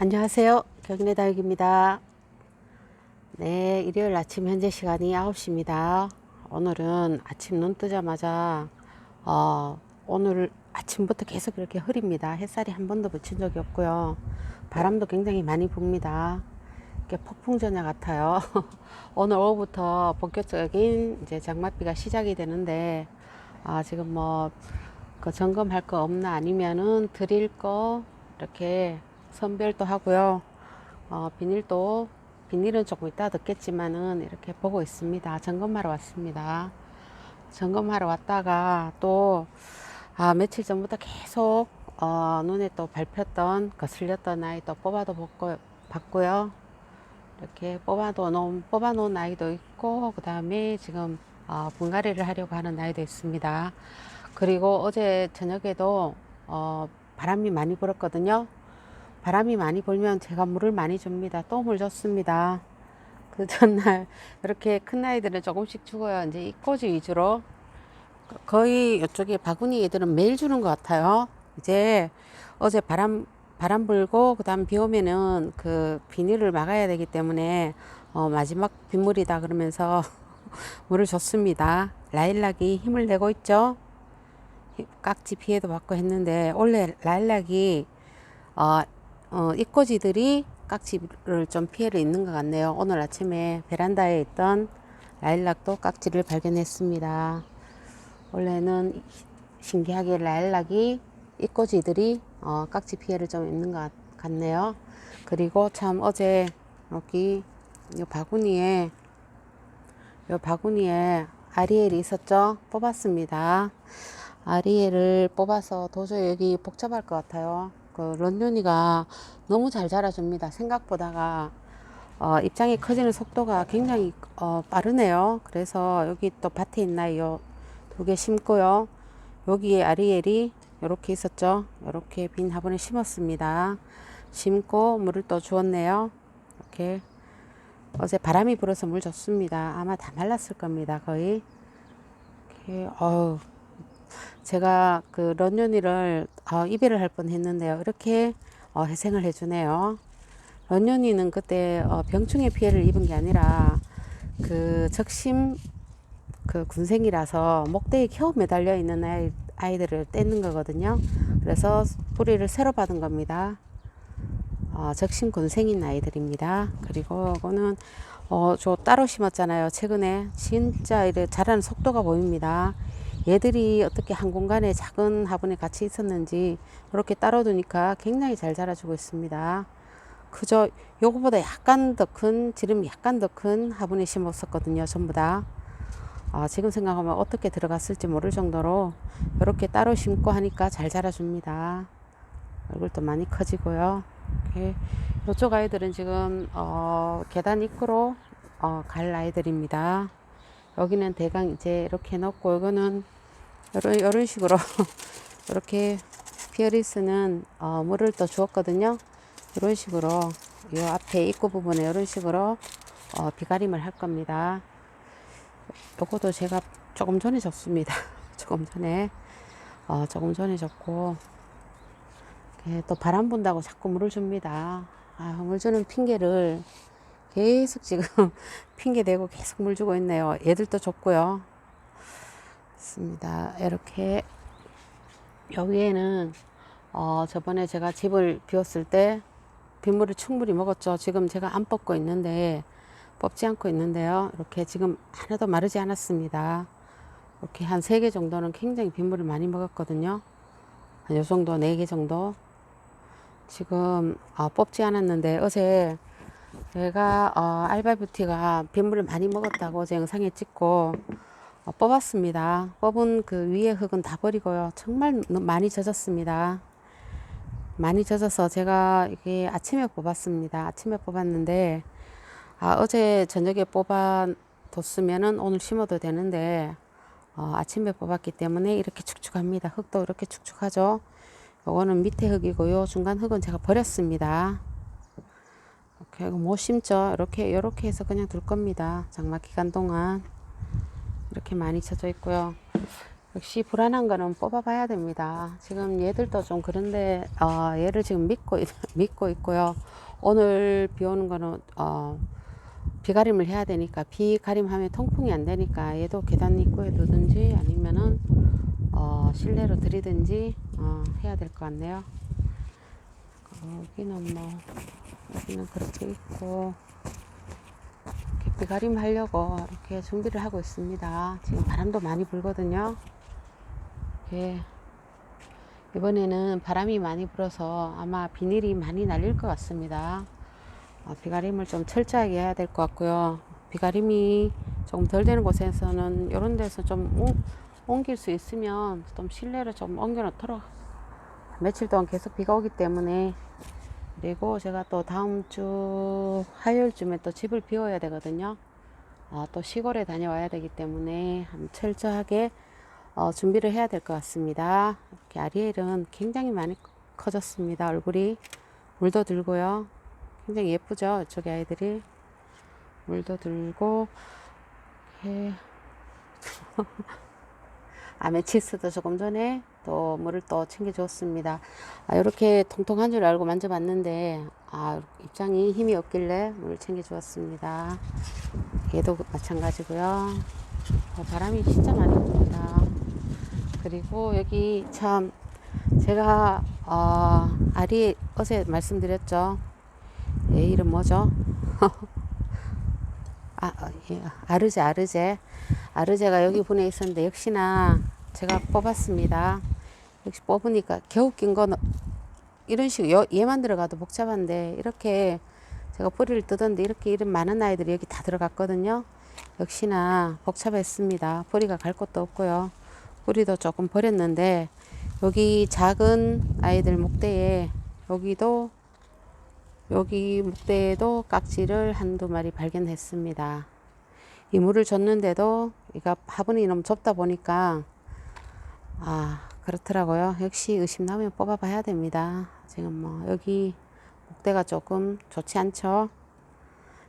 안녕하세요. 경례 다육입니다. 네, 일요일 아침 현재 시간이 9시입니다. 오늘은 아침 눈 뜨자마자, 어, 오늘 아침부터 계속 이렇게 흐립니다. 햇살이 한 번도 비친 적이 없고요. 바람도 굉장히 많이 붑니다. 이게 폭풍전야 같아요. 오늘 오후부터 본격적인 이제 장맛비가 시작이 되는데, 아, 지금 뭐, 그 점검할 거 없나 아니면은 드릴 거 이렇게 선별도 하고요. 어, 비닐도 비닐은 조금 이따 듣겠지만은 이렇게 보고 있습니다. 점검하러 왔습니다. 점검하러 왔다가 또 아, 며칠 전부터 계속 어, 눈에 또 밟혔던 거슬렸던 아이 또 뽑아도 봤고, 봤고요. 이렇게 뽑아도 놓은, 뽑아 놓은 아이도 있고 그 다음에 지금 어, 분갈이를 하려고 하는 아이도 있습니다. 그리고 어제 저녁에도 어, 바람이 많이 불었거든요. 바람이 많이 불면 제가 물을 많이 줍니다. 또 물 줬습니다. 그 전날 이렇게 큰 아이들은 조금씩 죽어요. 이제 이 꼬지 위주로 거의 이쪽에 바구니 애들은 매일 주는 것 같아요. 이제 어제 바람 바람 불고 그다음 비 오면은 그 비닐을 막아야 되기 때문에 어, 마지막 빗물이다 그러면서 물을 줬습니다. 라일락이 힘을 내고 있죠. 깍지 피해도 받고 했는데 원래 라일락이 어, 어, 이꼬지들이 깍지를 좀 피해를 있는 것 같네요. 오늘 아침에 베란다에 있던 라일락도 깍지를 발견했습니다. 원래는 신기하게 라일락이 이꼬지들이 어, 깍지 피해를 좀 있는 것 같- 같네요. 그리고 참 어제 여기 이 바구니에 이 바구니에 아리엘이 있었죠? 뽑았습니다. 아리엘을 뽑아서 도저히 여기 복잡할 것 같아요. 그 런쥔이가 너무 잘 자라줍니다. 생각보다가 어, 입장이 커지는 속도가 굉장히 어, 빠르네요. 그래서 여기 또 밭에 있나요? 두 개 심고요. 여기에 아리엘이 이렇게 있었죠. 이렇게 빈 화분에 심었습니다. 심고 물을 또 주었네요. 이렇게 어제 바람이 불어서 물 줬습니다. 아마 다 말랐을 겁니다. 거의. 이렇게 어우 제가 그 런쥔이를 어, 이별을 할 뻔 했는데요. 이렇게 어, 회생을 해주네요. 런쥔이는 그때 어, 병충해 피해를 입은 게 아니라 그 적심 그 군생이라서 목대에 겨우 매달려 있는 아이, 아이들을 떼는 거거든요. 그래서 뿌리를 새로 받은 겁니다. 어, 적심 군생인 아이들입니다. 그리고 이거는 어, 저 따로 심었잖아요. 최근에 진짜 이래 자라는 속도가 보입니다. 얘들이 어떻게 한 공간에 작은 화분에 같이 있었는지 이렇게 따로 두니까 굉장히 잘 자라주고 있습니다. 그저 요거보다 약간 더 큰, 지름이 약간 더 큰 화분에 심었었거든요. 전부 다. 아, 지금 생각하면 어떻게 들어갔을지 모를 정도로 이렇게 따로 심고 하니까 잘 자라줍니다. 얼굴도 많이 커지고요. 이렇게 이쪽 아이들은 지금 어, 계단 입구로 어, 갈 아이들입니다. 여기는 대강 이제 이렇게 넣고 이거는 이런, 이런 식으로 이렇게 피어리스는 어, 물을 또 주었거든요. 이런 식으로 이 앞에 입구 부분에 이런 식으로 어, 비가림을 할 겁니다. 요것도 제가 조금 전에 줬습니다. 조금 전에 어, 조금 전에 이렇게 또 바람 분다고 자꾸 물을 줍니다. 아, 물 주는 핑계를 계속 지금 핑계 대고 계속 물 주고 있네요. 얘들도 줬고요. 있습니다. 이렇게 여기에는 어, 저번에 제가 집을 비웠을 때 빗물을 충분히 먹었죠. 지금 제가 안 뽑고 있는데 뽑지 않고 있는데요. 이렇게 지금 하나도 마르지 않았습니다. 이렇게 한 세 개 정도는 굉장히 빗물을 많이 먹었거든요. 한 요 정도 네 개 정도. 지금 어, 뽑지 않았는데 어제 제가 어, 알바뷰티가 빗물을 많이 먹었다고 어제 영상에 찍고 어, 뽑았습니다. 뽑은 그 위에 흙은 다 버리고요. 정말 많이 젖었습니다. 많이 젖어서 제가 이게 아침에 뽑았습니다. 아침에 뽑았는데 아, 어제 저녁에 뽑아뒀으면은 오늘 심어도 되는데 어, 아침에 뽑았기 때문에 이렇게 축축합니다. 흙도 이렇게 축축하죠. 요거는 밑에 흙이고요. 중간 흙은 제가 버렸습니다. 이렇게 못 심죠. 이렇게 이렇게 해서 그냥 둘 겁니다. 장마 기간 동안 이렇게 많이 쳐져 있고요. 역시 불안한 거는 뽑아봐야 됩니다. 지금 얘들도 좀 그런데 어, 얘를 지금 믿고 있- 믿고 있고요. 오늘 비 오는 거는 어, 비가림을 해야 되니까 비가림하면 통풍이 안 되니까 얘도 계단 입구에 두든지 아니면은 어, 실내로 들이든지 어, 해야 될 것 같네요. 여기는 뭐 여기는 그렇게 있고 비가림 하려고 이렇게 준비를 하고 있습니다. 지금 바람도 많이 불거든요. 이렇게 이번에는 바람이 많이 불어서 아마 비닐이 많이 날릴 것 같습니다. 어, 비가림을 좀 철저하게 해야 될 것 같고요. 비가림이 조금 덜 되는 곳에서는 이런 데서 좀 옮- 옮길 수 있으면 좀 실내로 좀 옮겨 놓도록 며칠 동안 계속 비가 오기 때문에 그리고 제가 또 다음 주 화요일쯤에 또 집을 비워야 되거든요. 아, 또 시골에 다녀와야 되기 때문에 철저하게 어, 준비를 해야 될 것 같습니다. 이렇게 아리엘은 굉장히 많이 커졌습니다. 얼굴이 물도 들고요. 굉장히 예쁘죠. 이쪽에 아이들이 물도 들고 이렇게 아메치스도 조금 전에 또 물을 또 챙겨주었습니다. 아, 이렇게 통통한 줄 알고 만져봤는데 아, 입장이 힘이 없길래 물을 챙겨주었습니다. 얘도 마찬가지고요. 어, 바람이 진짜 많이 붑니다. 그리고 여기 참 제가 어, 아리 어제 말씀드렸죠. 얘 이름 뭐죠? 아, 어, 예, 아르제, 아르제. 아르제가 여기 분에 있었는데, 역시나 제가 뽑았습니다. 역시 뽑으니까 겨우 낀 거는 이런 식으로, 여- 얘만 들어가도 복잡한데, 이렇게 제가 뿌리를 뜯었는데, 이렇게 이름 많은 아이들이 여기 다 들어갔거든요. 역시나 복잡했습니다. 뿌리가 갈 곳도 없고요. 뿌리도 조금 버렸는데, 여기 작은 아이들 목대에, 여기도 여기 목대에도 깍지를 한두 마리 발견했습니다. 이 물을 줬는데도 이가 화분이 너무 좁다 보니까 아 그렇더라고요. 역시 의심 나면 뽑아봐야 됩니다. 지금 뭐 여기 목대가 조금 좋지 않죠.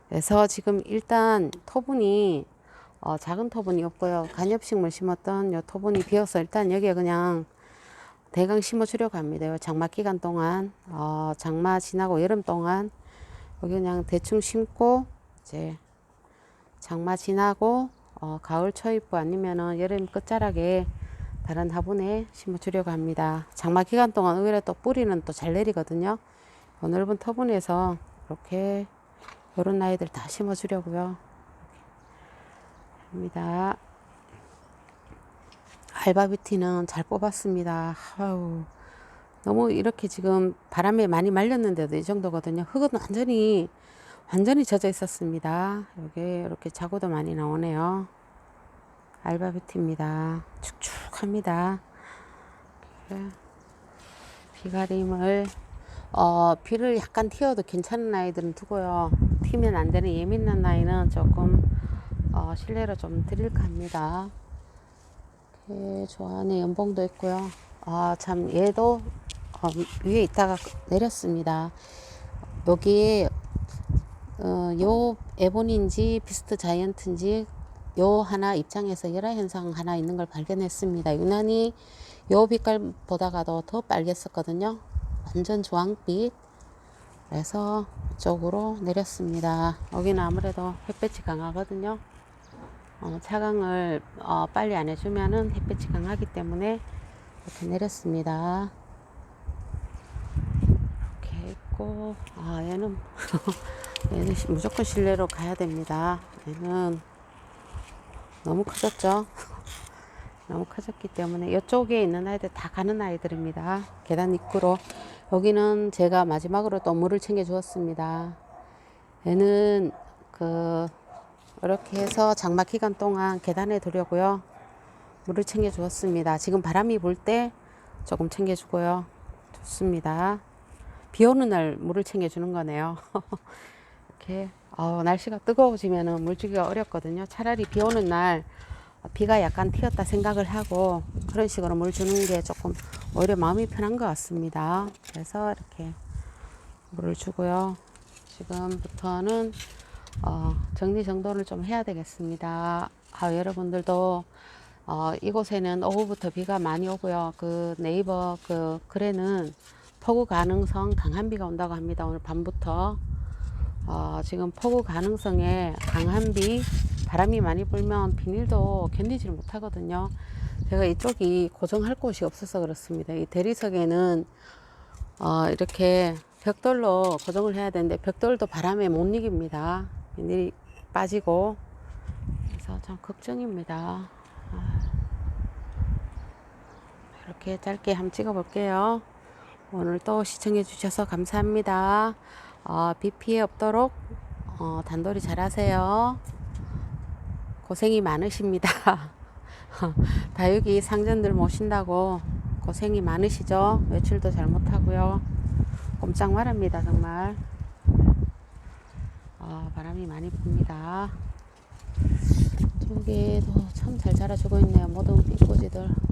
그래서 지금 일단 토분이 어, 작은 토분이 없고요. 간엽식물 심었던 요 토분이 비어서 일단 여기에 그냥 대강 심어주려고 합니다. 요 장마 기간 동안, 어, 장마 지나고 여름 동안 여기 그냥 대충 심고 이제 장마 지나고 어, 가을 초입부 아니면은 여름 끝자락에 다른 화분에 심어 주려고 합니다. 장마 기간 동안 의외로 또 뿌리는 또 잘 내리거든요. 요 넓은 터분에서 이렇게 이런 아이들 다 심어 주려고요. 합니다. 알바비티는 잘 뽑았습니다. 아우, 너무 이렇게 지금 바람에 많이 말렸는데도 이 정도거든요. 흙은 완전히 완전히 젖어 있었습니다. 여기 이렇게 자고도 많이 나오네요. 알바비티입니다. 축축합니다. 비가림을 어, 비를 약간 튀어도 괜찮은 아이들은 두고요. 튀면 안 되는 예민한 아이는 조금 어, 실내로 좀 드릴까 합니다. 저 안에 연봉도 있고요. 아, 참 얘도 어, 위에 있다가 내렸습니다. 여기에 어, 요 에본인지 비스트 자이언트인지 요 하나 입장에서 열화 현상 하나 있는 걸 발견했습니다. 유난히 요 빛깔보다가도 더 빨갰었거든요. 완전 주황빛. 그래서 이쪽으로 내렸습니다. 여기는 아무래도 햇볕이 강하거든요. 어, 차광을 어, 빨리 안 해주면은 햇빛이 강하기 때문에 이렇게 내렸습니다. 있고, 아, 얘는, 얘는 시- 무조건 실내로 가야 됩니다. 얘는 너무 커졌죠? 너무 커졌기 때문에 이쪽에 있는 아이들 다 가는 아이들입니다. 계단 입구로. 여기는 제가 마지막으로 또 물을 챙겨 주었습니다. 얘는 그 이렇게 해서 장마 기간 동안 계단에 두려고요. 물을 챙겨 주었습니다. 지금 바람이 불 때 조금 챙겨 주고요. 좋습니다. 비 오는 날 물을 챙겨 주는 거네요. 이렇게 어, 날씨가 뜨거워지면은 물 주기가 어렵거든요. 차라리 비 오는 날 비가 약간 튀었다 생각을 하고 그런 식으로 물 주는 게 조금 오히려 마음이 편한 것 같습니다. 그래서 이렇게 물을 주고요. 지금부터는 어, 정리정돈을 좀 해야 되겠습니다. 아, 여러분들도 어, 이곳에는 오후부터 비가 많이 오고요. 그 네이버 그 글에는 폭우 가능성 강한 비가 온다고 합니다. 오늘 밤부터. 어, 지금 폭우 가능성에 강한 비, 바람이 많이 불면 비닐도 견디지를 못하거든요. 제가 이쪽이 고정할 곳이 없어서 그렇습니다. 이 대리석에는 어, 이렇게 벽돌로 고정을 해야 되는데 벽돌도 바람에 못 이깁니다. 비닐이 빠지고 그래서 참 걱정입니다. 아. 이렇게 짧게 한번 찍어 볼게요. 오늘 또 시청해 주셔서 감사합니다. 어, 비 피해 없도록 어, 단돌이 잘 하세요. 고생이 많으십니다. 다육이 상전들 모신다고 고생이 많으시죠? 외출도 잘 못하고요. 꼼짝 말합니다, 정말. 어, 바람이 많이 붑니다. 저기도 참 잘 자라주고 있네요. 모든 삐꼬지들.